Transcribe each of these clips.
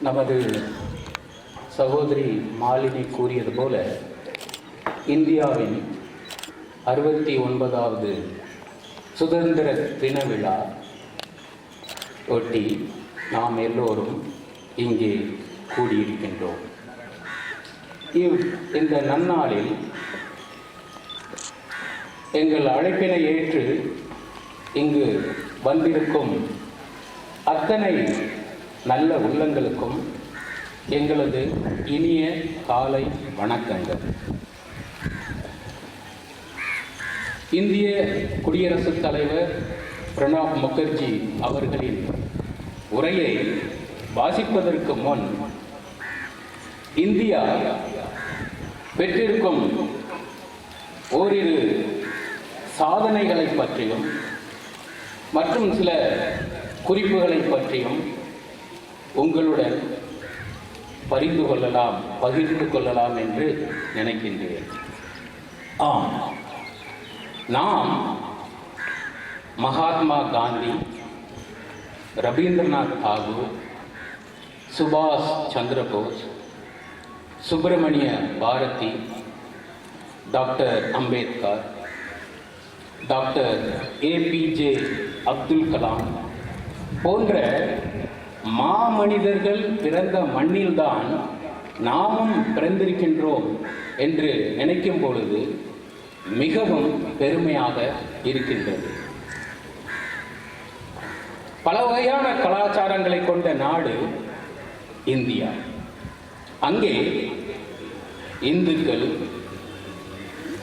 நமது சகோதரி மாலினி கூறியது போல இந்தியாவின் அறுபத்தி ஒன்பதாவது சுதந்திர தின விழா ஒட்டி நாம் எல்லோரும் இங்கே கூடியிருக்கின்றோம். இவ் இந்த நன்னாளில் எங்கள் அழைப்பினை ஏற்று இங்கு வந்திருக்கும் அத்தனை நல்ல உள்ளங்களுக்கும் எங்களது இனிய காலை வணக்கங்கள். இந்திய குடியரசுத் தலைவர் பிரணாப் முகர்ஜி அவர்களின் உரையை வாசிப்பதற்கு முன் இந்தியா பெற்றிருக்கும் ஓரிரு சாதனைகளை பற்றியும் மற்றும் சில குறிப்புகளை பற்றியும் உங்களுடன் பரிந்து கொள்ளலாம் பகிர்ந்து கொள்ளலாம் என்று நினைக்கின்றேன். ஆம். நாம் மகாத்மா காந்தி ரவீந்திரநாத் தாகூர் சுபாஷ் Chandrabose Subramania Bharathi doctor Ambedkar doctor APJ Abdul Kalam போன்ற மாமனிதர்கள் பிறந்த மண்ணில்தான் நாமும் பிறந்திருக்கின்றோம் என்று நினைக்கும் பொழுது மிகவும் பெருமையாக இருக்கின்றது. பல வகையான கலாச்சாரங்களை கொண்ட நாடு இந்தியா. அங்கே இந்துக்கள்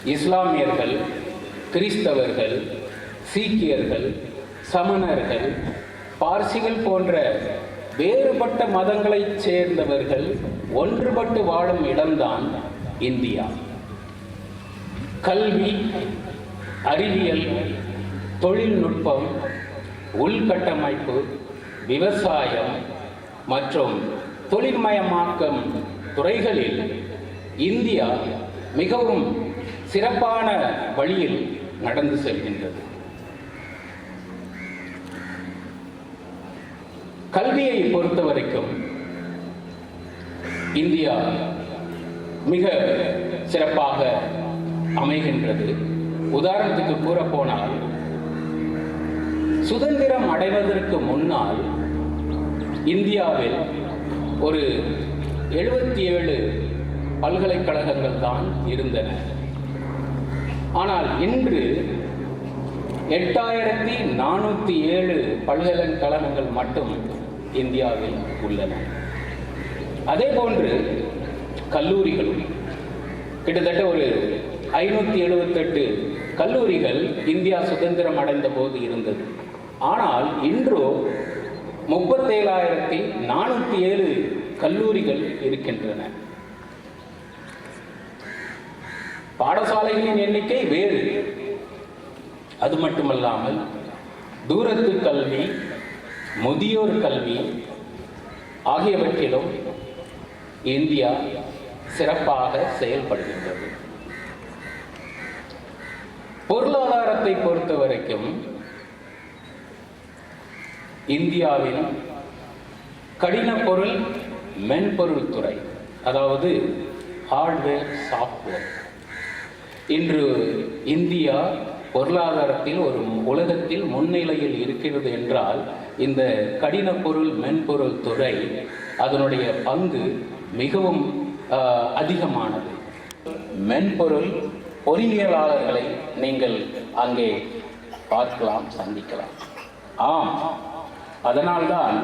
இஸ்லாமியர்கள் கிறிஸ்தவர்கள் சீக்கியர்கள் சமணர்கள் பார்சிகள் போன்ற வேறுபட்ட மதங்களைச் சேர்ந்தவர்கள் ஒன்றுபட்டு வாழும் இடம்தான் இந்தியா. கல்வி அறிவியல் தொழில்நுட்பம் உள்கட்டமைப்பு விவசாயம் மற்றும் தொழில்மயமாக்கம் துறைகளில் இந்தியா மிகவும் சிறப்பான வழியில் நடந்து செல்கின்றது. கல்வியை பொறுத்த வரைக்கும் இந்தியா மிக சிறப்பாக அமைகின்றது. உதாரணத்துக்கு கூற போனால் சுதந்திரம் அடைவதற்கு முன்னால் இந்தியாவில் ஒரு எழுபத்தி ஏழு பல்கலைக்கழகங்கள் தான் இருந்தன. ஆனால் இன்று எட்டாயிரத்தி நானூற்றி ஏழு பல்கலைக்கழகங்கள் மட்டும் இந்தியாவில் உள்ளன. அதே போன்று கல்லூரிகள். கிட்டத்தட்ட ஒரு ஐநூற்றி எழுபத்தெட்டு கல்லூரிகள் இந்தியா சுதந்திரம் அடைந்த போது இருந்தது. ஆனால் இன்றோ முப்பத்தேழாயிரத்தி நானூற்றி ஏழு கல்லூரிகள் இருக்கின்றன. பாடசாலைகளின் எண்ணிக்கை வேறு. அது மட்டுமல்லாமல் தூரத்து கல்வி முதியோர் கல்வி ஆகியவற்றிலும் இந்தியா சிறப்பாக செயல்படுகின்றது. பொருளாதாரத்தை பொறுத்த வரைக்கும் இந்தியாவில் கடின பொருள் மென்பொருள் துறை அதாவது ஹார்ட்வேர் சாஃப்ட்வேர் இன்று இந்தியா பொருளாதாரத்தில் ஒரு உலகத்தில் முன்னிலையில் இருக்கிறது என்றால் இந்த கடின பொருள் மென்பொருள் துறை அதனுடைய பங்கு மிகவும் அதிகமானது. மென்பொருள் பொறியியலாளர்களை நீங்கள் அங்கே பார்க்கலாம் சந்திக்கலாம். ஆம். அதனால்தான்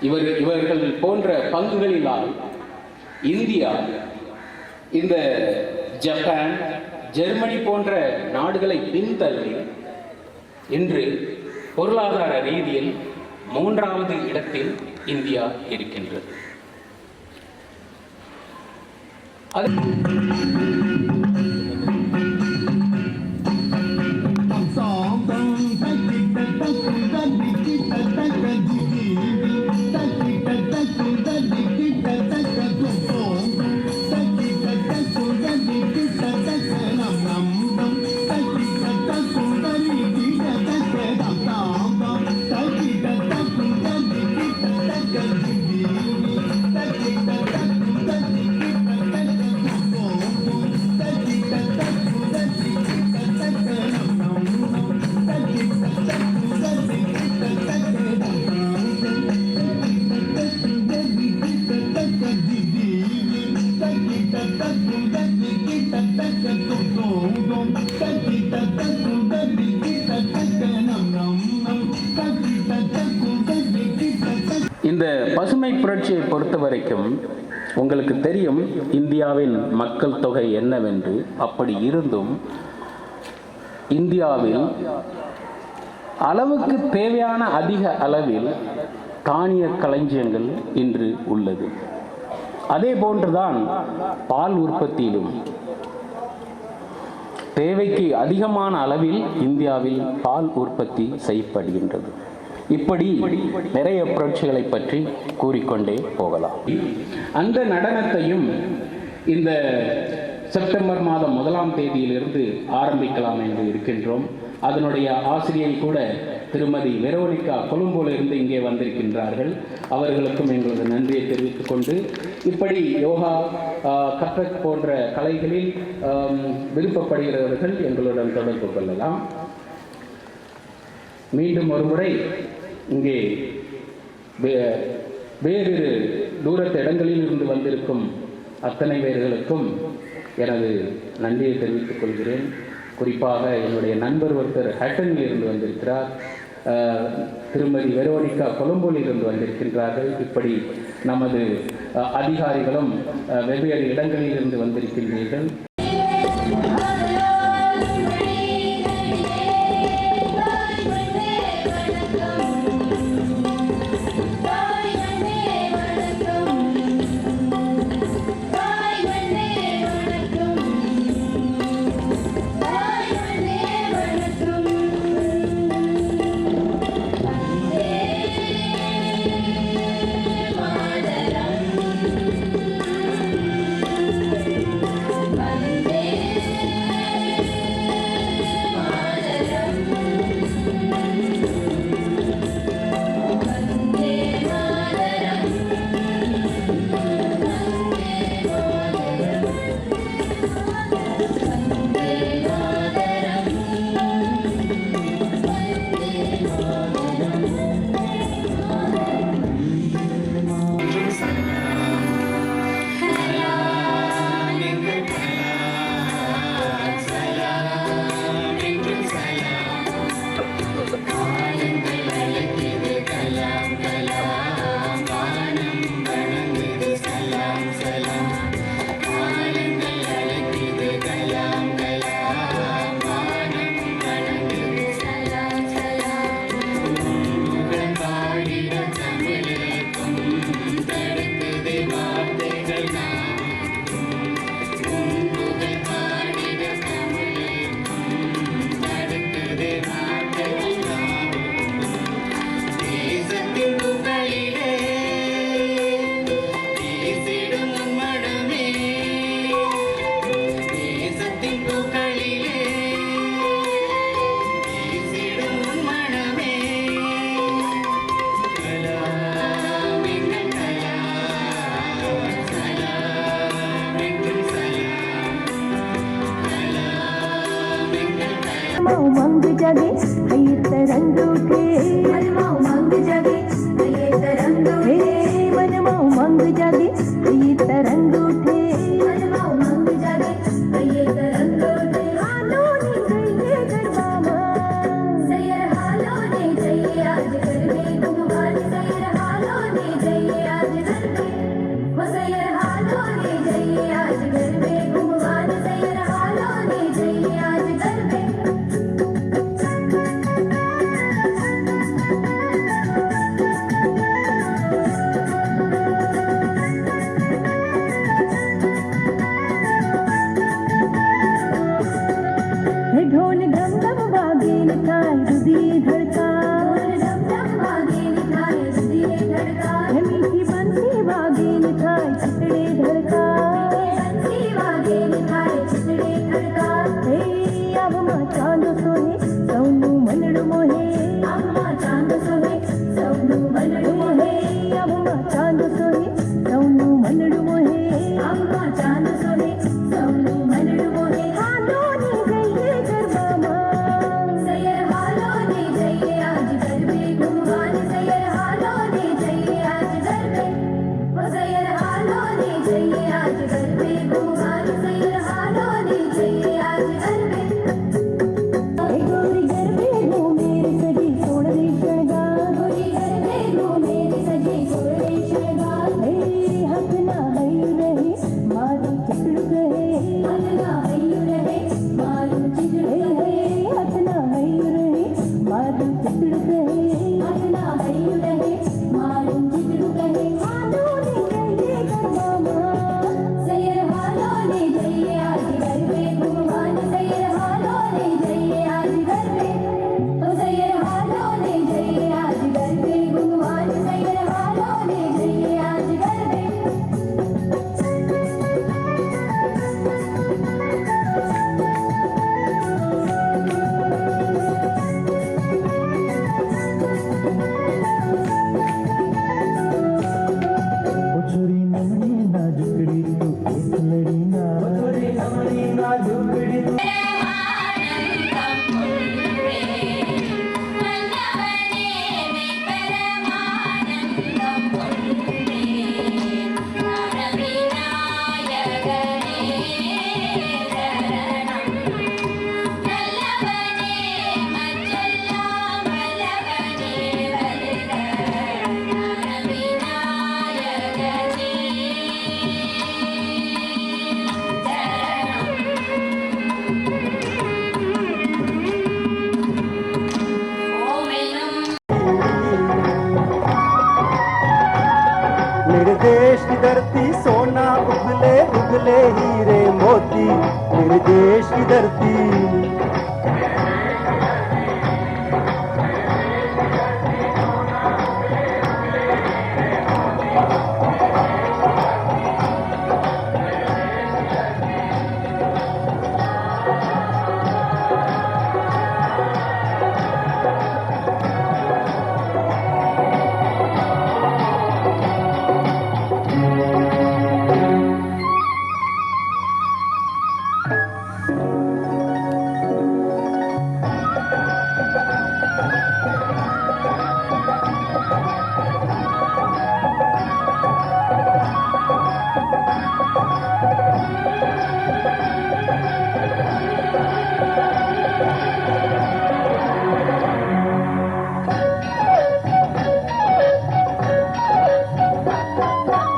இவர் இவர்கள் போன்ற பங்குகளினால் இந்தியா இந்த ஜப்பான் ஜெர்மனி போன்ற நாடுகளை பின்தள்ளி இன்று பொருளாதார ரீதியில் மூன்றாவது இடத்தில் இந்தியா இருக்கின்றது. அது பொறுத்த வரைக்கும் உங்களுக்கு தெரியும் இந்தியாவின் மக்கள் தொகை என்னவென்று. அப்படி இருந்தும் இந்தியாவில் அளவுக்கு தேவையான அதிக அளவில் தானிய களஞ்சியங்கள் இன்று உள்ளது. அதே போன்றுதான் பால் உற்பத்தியிலும் தேவைக்கு அதிகமான அளவில் இந்தியாவில் பால் உற்பத்தி செய்யப்படுகின்றது. இப்படி நிறைய புரட்சிகளை பற்றி கூறிக்கொண்டே போகலாம். அந்த நடனத்தையும் இந்த செப்டம்பர் மாதம் முதலாம் தேதியிலிருந்து ஆரம்பிக்கலாம் என்று இருக்கின்றோம். அதனுடைய ஆசிரியை கூட திருமதி வெரோனிகா கொழும்புலிருந்து இங்கே வந்திருக்கின்றார்கள். அவர்களுக்கும் எங்களது நன்றியை தெரிவித்துக் கொண்டு இப்படி யோகா கற்றக் போன்ற கலைகளில் விருப்பப்படுகிறவர்கள் எங்களுடன் தொடர்பு கொள்ளலாம். மீண்டும் ஒரு முறை இங்கே வே- வேறு தூரத்த இடங்களில் இருந்து வந்திருக்கும் அத்தனை பேர்களுக்கும் எனது நன்றியை தெரிவித்துக் கொள்கிறேன். குறிப்பாக என்னுடைய நண்பர் ஒருத்தர் ஹட்டனில் இருந்து வந்திருக்கிறார். திருமதி வெரோனிகா கொழும்பூரில் இருந்து வந்திருக்கின்றார்கள். இப்படி நமது அதிகாரிகளும் வெவ்வேறு இடங்களில் இருந்து வந்திருக்கின்றீர்கள். I'm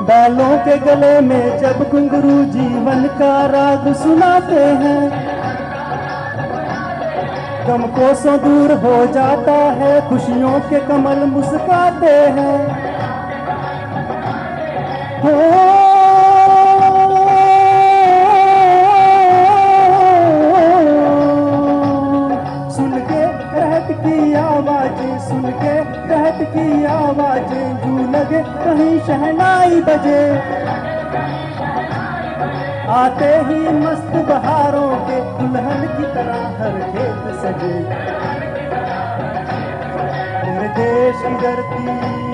बालों के गले में जब घुंगरू जीवन का राग सुनाते हैं। गम कोसों दूर हो जाता है, खुशियों के कमल मुस्काते हैं। हो सुन के कहत की आवाज़ें जू लगे, कहीं शहनाई बजे। आते ही मस्त बहारों के दुल्हन की तरह हर खेत सजे। देश की धरती